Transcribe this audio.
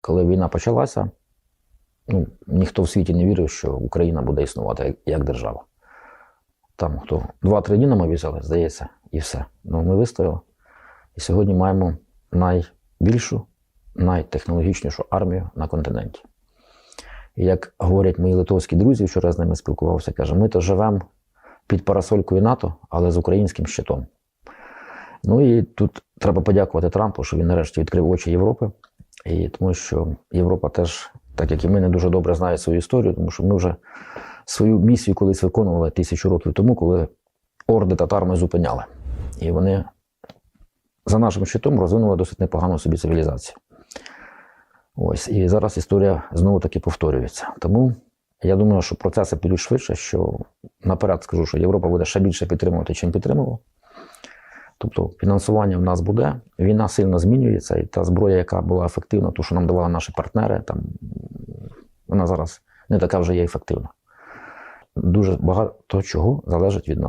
Коли війна почалася, ну, ніхто в світі не вірив, що Україна буде існувати як, держава. Там хто два-три дні нам обіцяли, здається, і все. Ну, ми вистояли. І сьогодні маємо найбільшу, найтехнологічнішу армію на континенті. І як говорять мої литовські друзі, вчора з ними спілкувався, каже, ми то живемо під парасолькою НАТО, але з українським щитом. Ну і тут треба подякувати Трампу, що він нарешті відкрив очі Європи. І тому що Європа теж, так як і ми, не дуже добре знає свою історію, тому що ми вже свою місію колись виконували тисячу років тому, коли орди татар ми зупиняли. І вони за нашим щитом розвинули досить непогану собі цивілізацію. Ось, і зараз історія знову таки повторюється. Тому я думаю, що процеси підуть швидше, що наперед скажу, що Європа буде ще більше підтримувати, чим підтримувала. Тобто фінансування в нас буде, війна сильно змінюється, і та зброя, яка була ефективна, ту, що нам давали наші партнери, там, вона зараз не така вже є ефективна. Дуже багато чого залежить від нас.